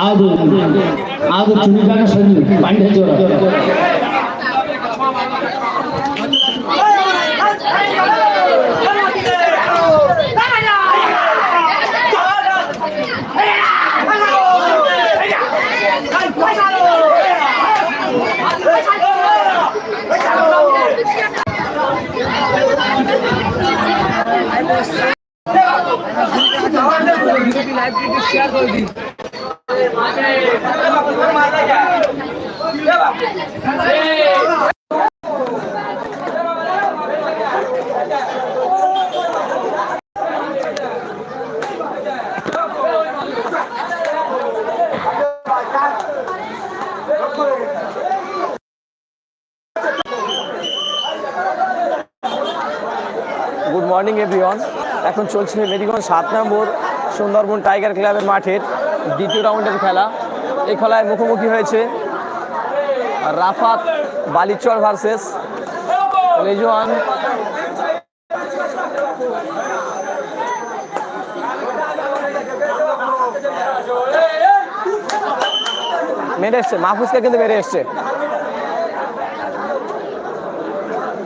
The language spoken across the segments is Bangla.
ಆದು ಆದು ಚುನಿದಾನ ಸಂಜು ಪಾಂಡ್ಯ ಜ್ವರ লাইভ শেয়ার করে দিন গুড মর্নিং এভরিওয়ান এখন চলছে মেদিগঞ্জ সাত নম্বর সুন্দরবন টাইগার ক্লাবের মাঠের দ্বিতীয় রাউন্ডের খেলা। এই খেলায় মুখোমুখি হয়েছে রাফাত বালিচর ভার্সেস। রেজওয়ান মেরে এসছে, মাহফুজকে কিন্তু মেরে এসছে।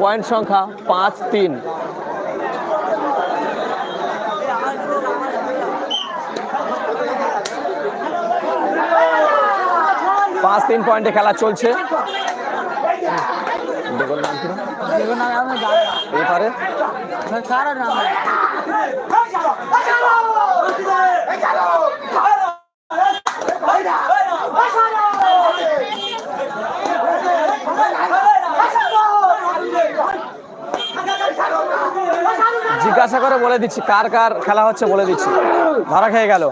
পয়েন্ট সংখ্যা পাঁচ, তিন। পাঁচ তিন পয়েন্টে খেলা চলছে। জিজ্ঞাসা করে বলে দিচ্ছি, কার কার খেলা হচ্ছে বলে দিচ্ছি। ধরা খেয়ে গেল।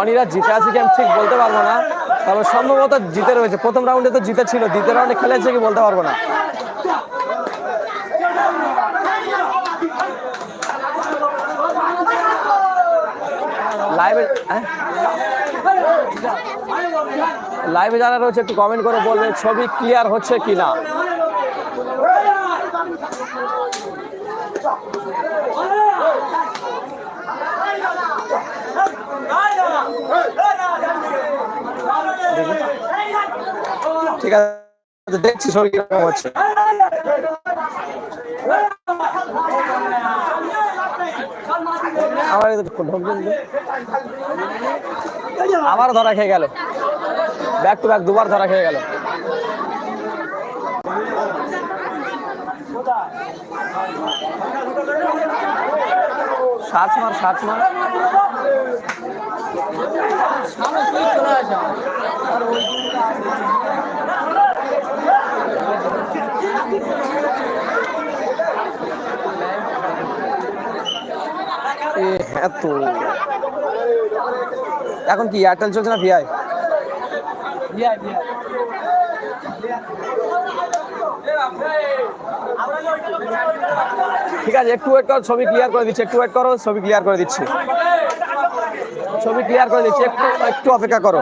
রনিরা জিতে আছে কি আমি ঠিক বলতে পারব না। তবে সম্ভবত জিতে রয়েছে। প্রথম রাউন্ডে তো জিতে ছিল দ্বিতীয় রাউন্ডে খেলেছে কি বলতে পারব না। লাইভে লাইভে যারা রয়েছে, একটু কমেন্ট করে বলবেন, ছবি ক্লিয়ার হচ্ছে কি না ঠিক আছে, দেখছি ছবি কীরকম হচ্ছে। আমার। আবার ধরা খেয়ে গেল। ব্যাক টু ব্যাক দুবার ধরা খেয়ে গেল। সার্চ মার সার্চ মার। এখন কি এয়ারটেল চলছে না ভিআই ঠিক আছে, একটু ওয়েট করো, ছবি ক্লিয়ার করে দিচ্ছি, একটু ওয়েট করো, ছবি ক্লিয়ার করে দিচ্ছি। ছবি ক্লিয়ার করে দিচ্ছি, একটু একটু অপেক্ষা করো।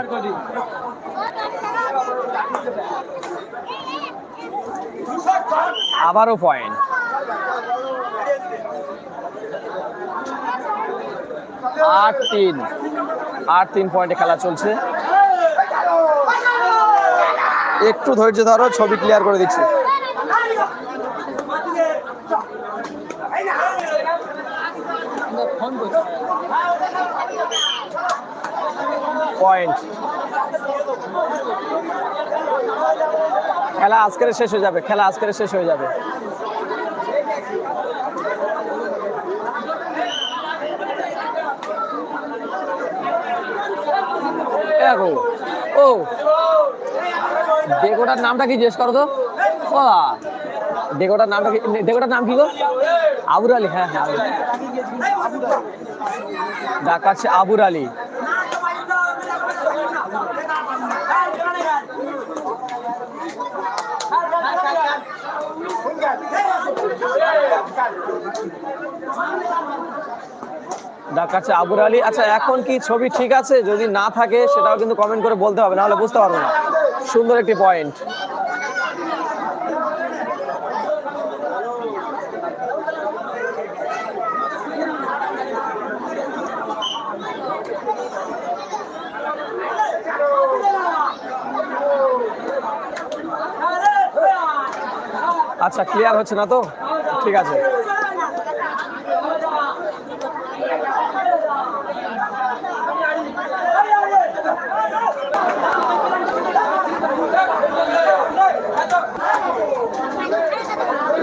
আবারও পয়েন্ট আট তিন। আট তিন পয়েন্টে খেলা চলছে। একটু ধৈর্য ধরো, ছবি ক্লিয়ার করে দিচ্ছি। পয়েন্ট খেলা আজকের শেষ হয়ে যাবে, খেলা আজকের শেষ হয়ে যাবে। ও ডেকোটার নামটা কি জিজ্ঞেস করো তো? ডেকোটার নামটা কি ডেকোটার নাম কি গো? আবুর আলী হ্যাঁ হ্যাঁ ডাকাচ্ছে আবুর আলী। ডাকাচ্ছে আবুর আলী। আচ্ছা এখন কি ছবি ঠিক আছে? যদি না থাকে, সেটাও কিন্তু কমেন্ট করে বলতে হবে, নাহলে বুঝতে পারব না। সুন্দর একটি পয়েন্ট আচ্ছা ক্লিয়ার হচ্ছে না তো? ঠিক আছে।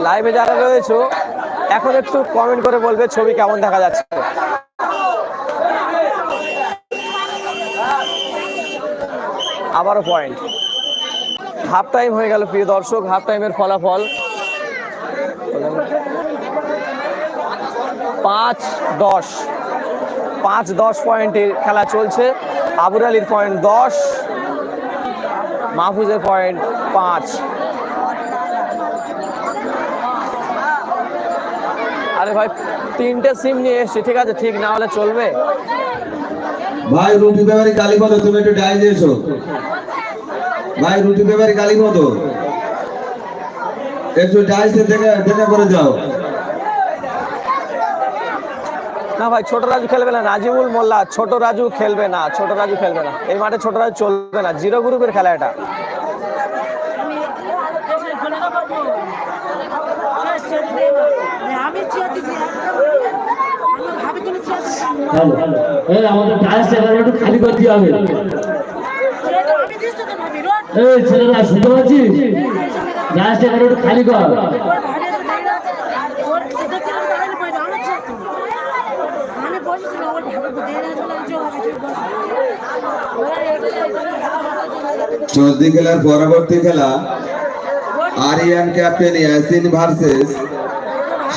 লাইভে যারা রয়েছে, এখন একটু কমেন্ট করে বলবে ছবি কেমন দেখা যাচ্ছে। আবারও পয়েন্ট হাফ টাইম হয়ে গেল প্রিয় দর্শক হাফ টাইমের ফলাফল। পাঁচ দশ। পাঁচ দশ পয়েন্টের খেলা চলছে। আবুর আলীর পয়েন্ট দশ, মাহফুজের পয়েন্ট পাঁচ। আরে ভাই, তিনটে সিম নিয়ে এসছি, ঠিক আছে, ঠিক, না হলে চলবে। ভাই, রুটি ব্যাপারী কালীপদ তুমি একটু ডাই দিয়েছ ভাই, রুটি ব্যাপারী কালীপদ একটু ডাইসে দেখে দেখে করে যাও। না ভাই, ছোট রাজু খেলবে না নাজিমুল মোল্লা, ছোট রাজু খেলবে না, ছোট রাজু খেলবে না। এই মাঠে ছোট রাজু চলবে না, জিরো গ্রুপের খেলা এটা। চেয়ার চেয়ার আমাদের টায়ার এই, ছেলেরা, শুনতে পাচ্ছিস? খালি কর ওর ভাড়ে তো নেই না ওর এদের থেকে দাঁড়ালে পাই আমার চেয়ার তো আমি বসেছি না ওর ভাবে তো দেয় না চলে চলে আমি ঠিক বসে ওরা এটা এটা চলতি খেলার পরবর্তী খেলা, আরিয়ান ক্যাপ্টেন ইয়াসিন ভার্সেস,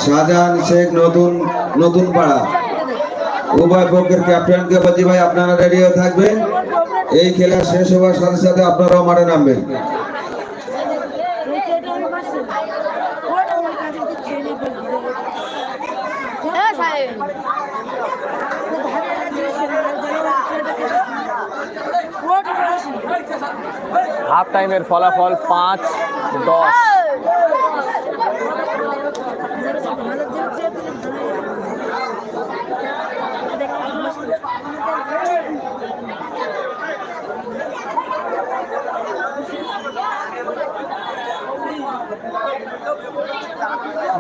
শাহজাহান শেখ নতুন নতুন পাড়া। উভয় পক্ষের ক্যাপ্টেনকে বলছি ভাই, আপনারা রেডি হয়ে থাকবেন। এই খেলা শেষ হওয়ার সাথে সাথে আপনারাও মাঠে নামবেন ভাবে দিচ্ছে না ওটা বসে হাফ টাইমের ফলাফল পাঁচ, দশ।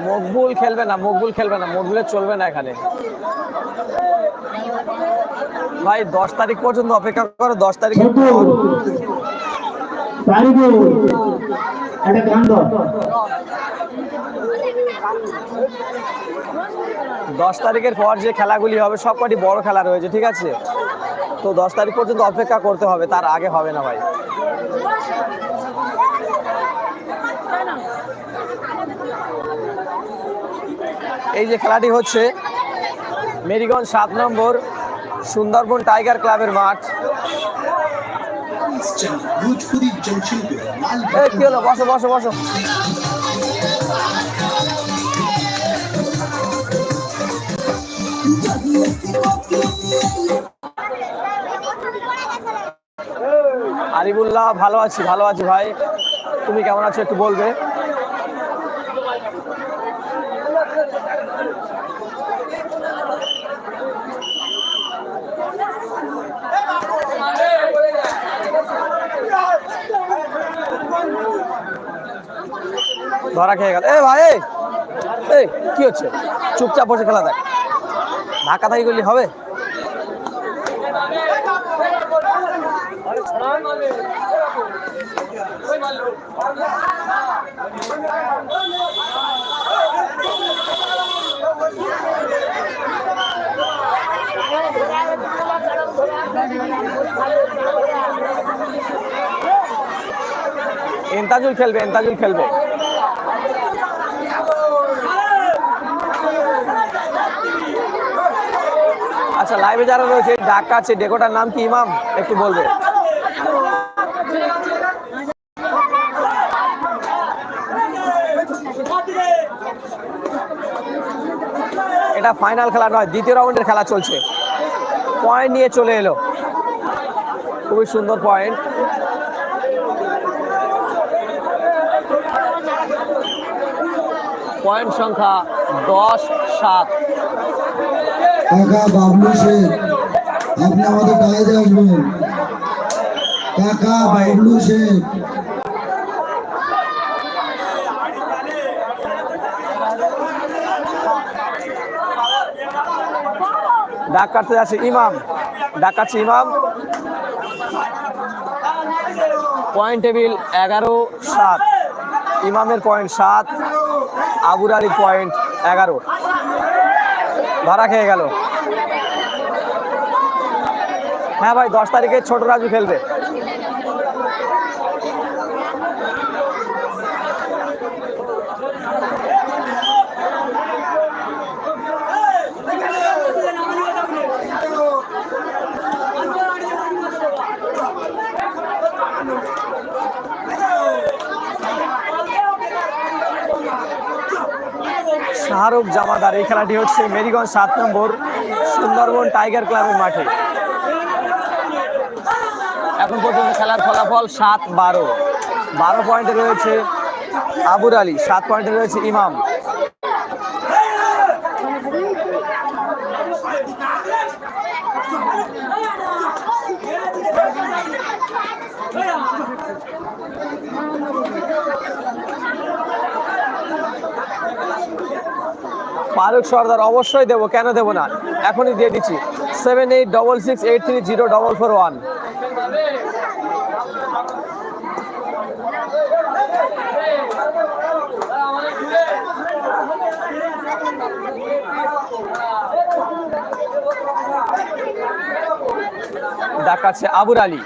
মকবুল খেলবে না, মকবুল খেলবে না, মকবুলের চলবে না এখানে। ভাই দশ তারিখ পর্যন্ত অপেক্ষা করো দশ তারিখে দশ তারিখের পর যে খেলাগুলি হবে সব কটি বড় খেলা রয়েছে ঠিক আছে? তো দশ তারিখ পর্যন্ত অপেক্ষা করতে হবে তার আগে হবে না ভাই। এই যে খেলাটি হচ্ছে মেরিগঞ্জ সাত নম্বর সুন্দরবন টাইগার ক্লাবের মাঠ। কি হলো? বসো বসো বসো। আরিবুল্লাহ, ভালো আছি ভালো আছি ভাই। তুমি কেমন আছো একটু বলবে? ধরা খেয়ে গেল। এ ভাই এই, কি হচ্ছে? চুপচাপ বসে খেলা দেখ। ধাক্কা থাকি করলে হবে? এন্তাজুল খেলবে এন্তাজুল খেলবে। আচ্ছা লাইভে যারা রয়েছে, ডাক আছে, ডেকোটার নাম কি, ইমাম? একটু বলবে। এটা ফাইনাল খেলা নয়, দ্বিতীয় রাউন্ডের খেলা চলছে। পয়েন্ট নিয়ে চলে এলো। খুবই সুন্দর পয়েন্ট পয়েন্ট সংখ্যা দশ, সাত। কাকা, বাবলু শেখ আপনি আমাদের ডায়েতে আসবেন। কাকা, বাবলু শেখ ডাক কাটতে যাচ্ছে, ইমাম। ডাক কাটছে, ইমাম। পয়েন্ট টেবিল এগারো, সাত। ইমামের পয়েন্ট সাত, আবুর আলীর পয়েন্ট এগারো। ধরা খেয়ে গেল। হ্যাঁ ভাই দশ তারিখে ছোট রাজু খেলবে। শাহরুখ জামাদার। এই খেলাটি হচ্ছে মেরিগঞ্জ সাত নম্বর সুন্দরবন টাইগার ক্লাবের মাঠে। এখন পর্যন্ত খেলার ফলাফল সাত বারো। বারো পয়েন্টে রয়েছে আবুর আলী, সাত পয়েন্টে রয়েছে ইমাম। ফারুক সর্দার অবশ্যই দেবো, কেন দেবো না? এখনই দিয়ে দিচ্ছি। Seven eight double six eight three zero double four one ডাকাচ্ছে আবুর আলী।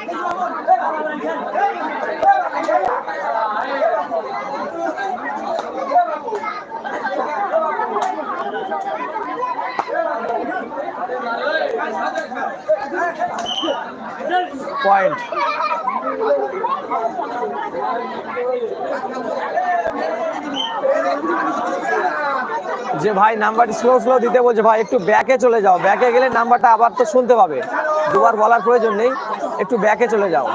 পয়েন্ট। যে ভাই নাম্বারটি স্লো স্লো দিতে বলছে, ভাই, একটু ব্যাকে চলে যাও। ব্যাকে গেলে নাম্বারটা আবার তো শুনতে পাবে। দুবার বলার প্রয়োজন নেই, একটু ব্যাকে চলে যাও।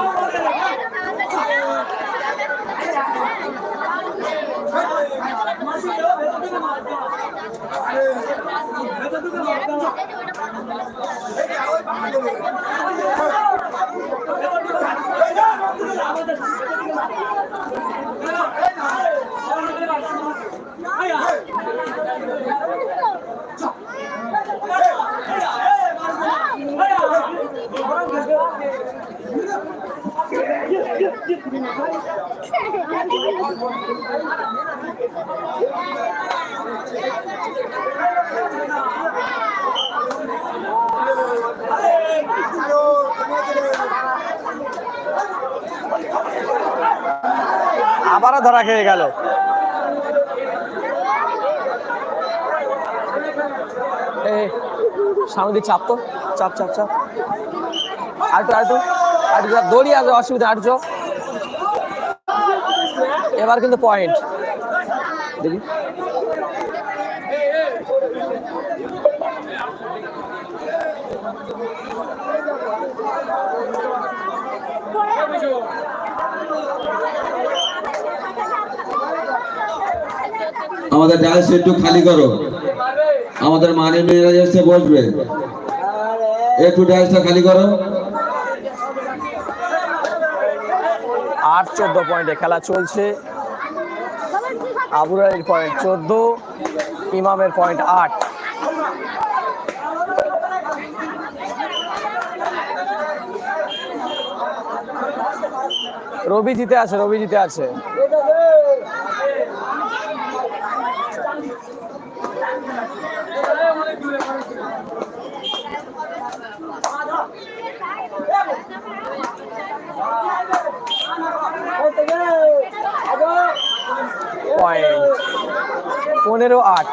আবারও ধরা খেয়ে গেল। সামনে চাপ তো। চাপ চাপ চাপ। আরেকটু আরেকটু আরেকটু দড়ি আছে, অসুবিধা আরেকটু। এবার কিন্তু পয়েন্ট দেখি। আমাদের ডায়াস একটু খালি করো। আমাদের মাননীয় এসে বসবে। একটু ডায়াসটা খালি করো। আট, চোদ্দ পয়েন্টে খেলা চলছে। আবুর পয়েন্ট চোদ্দ, ইমামের পয়েন্ট আট। রবি জিতে আছে, রবি জিতে আছে পয়েন্ট পনেরো আট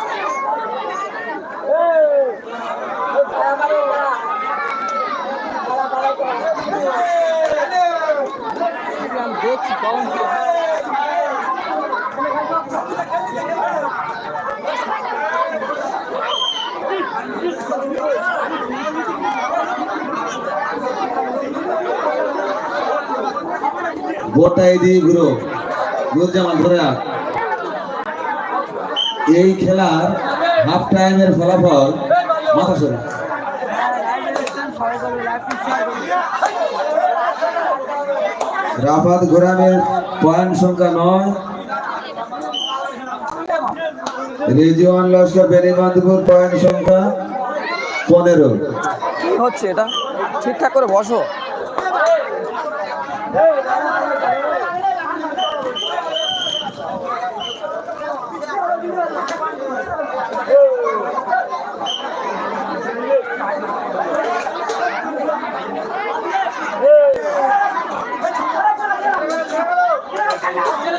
এই দিয়ে ঘুরো নুরজামান ধরে রাখ এই খেলার হাফ টাইমের ফলাফল মাথা সরু। রাফাত ঘোরামের পয়েন্ট সংখ্যা নয়। রেজিওয়ান লস্কর বেনিবন্ধপুর পয়েন্ট সংখ্যা পনেরো। হচ্ছে এটা? ঠিকঠাক করে বসো।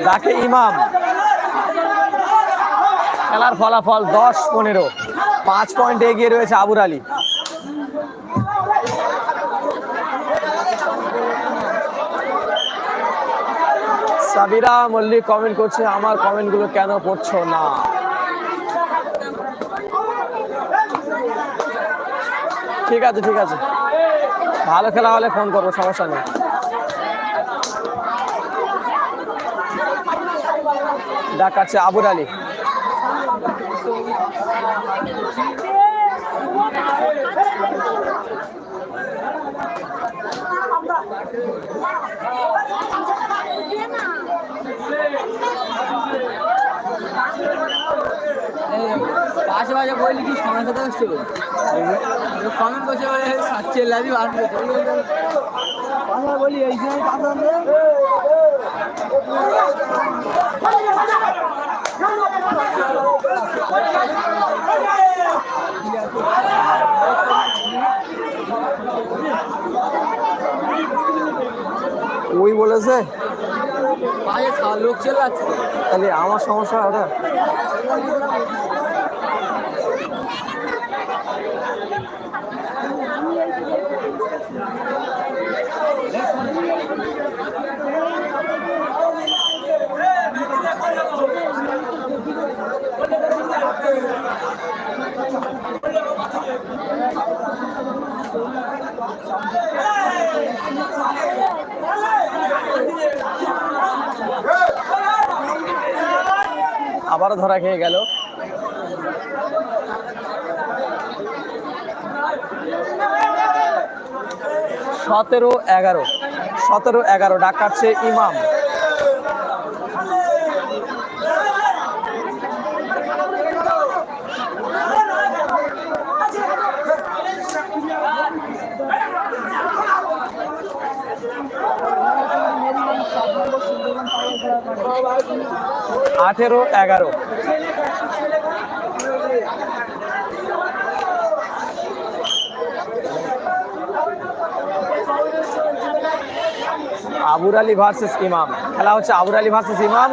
ডাকে ইমাম খেলার ফলাফল দশ পনেরো। পাঁচ পয়েন্ট এগিয়ে রয়েছে আবুর আলী। সাবিরা মল্লিক কমেন্ট করছে, আমার কমেন্টগুলো কেন পড়ছো না? ঠিক আছে ঠিক আছে। ভালো খেলা হলে ফোন করব, সমস্যা নেই। ডাকাচ্ছে আবুর আলী পাশে পাশে বললি কি সমস্যা আসছিল কমেন্ট করছে বলে সাচ্ছে বার করছে কথা বলি এই সময় কথা ওই বলেছে? লোক চলে যাচ্ছে। তাহলে আমার সমস্যা ওটা? আবারও ধরা খেয়ে গেল। সতেরো এগারো। সতেরো এগারো ডাক কাটছে ইমাম। আঠেরো এগারো। আবুর আলী ভার্সেস ইমাম। খেলা হচ্ছে আবুর আলী ভার্সেস ইমাম।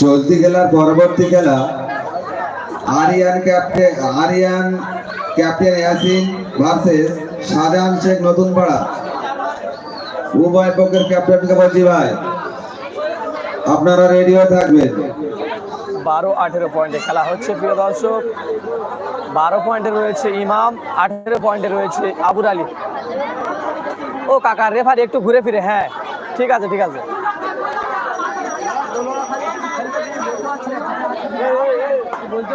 চলতি খেলার পরবর্তী খেলা, Ariyan captain Ariyan captain Yasin versus Shahjahan Sheikh Natun Para উভয় পক্ষের ক্যাপ্টেনকে বলছি ভাই। আপনারা রেডি হয়ে থাকবেন। বারো, আঠেরো পয়েন্টে খেলা হচ্ছে, প্রিয় দর্শক। বারো পয়েন্টে রয়েছে ইমাম, আঠেরো পয়েন্টে রয়েছে আবুর আলী ও কাকা রেফারি একটু ঘুরে ফিরে হ্যাঁ ঠিক আছে ঠিক আছে। বলতে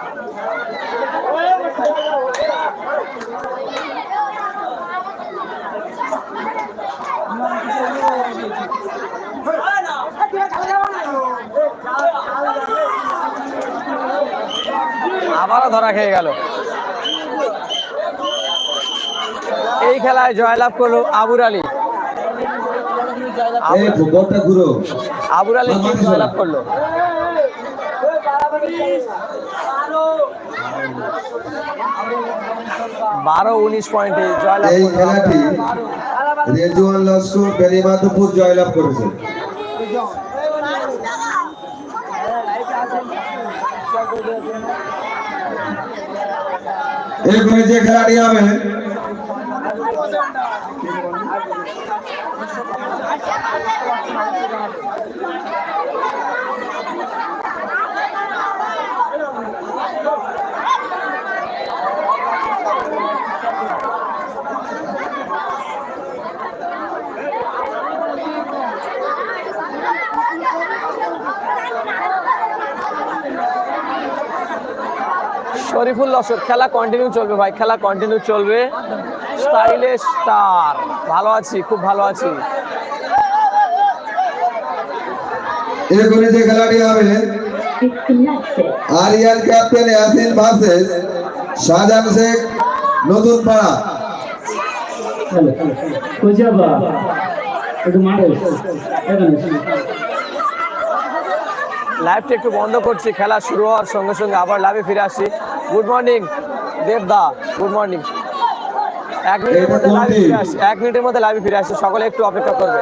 আবারও ধরা খেয়ে গেল। এই খেলায় জয়লাভ করল আবুর আলী। আবুর আলী জয়লাভ করল? বারো উনিশ পয়েন্টে জয়লাভ এই খেলাটি রেজওয়ান লস্কর বেলিমাধবপুর জয়লাভ করেছে। এরপরে যে খেলাটি হবে শরীফুল লস্কর খেলা কন্টিনিউ চলবে ভাই খেলা কন্টিনিউ চলবে। স্টাইলে স্টার ভালো আছি খুব ভালো আছি। এরপরে যে খেলাটি হবে আরিয়ান ক্যাপ্টেন ইয়াসিন ভার্সেস শাহজাহান শেখ নতুন পাড়া। চলো চলো একটু মারো। এখানে। লাইভটা একটু বন্ধ করছি খেলা শুরু হওয়ার সঙ্গে সঙ্গে আবার লাইভে ফিরে আসি। গুড মর্নিং দেবদা গুড মর্নিং এক মিনিটের মধ্যে লাইভে ফিরে আসি এক মিনিটের মধ্যে লাইভে ফিরে আসি সকলে একটু অপেক্ষা করবে।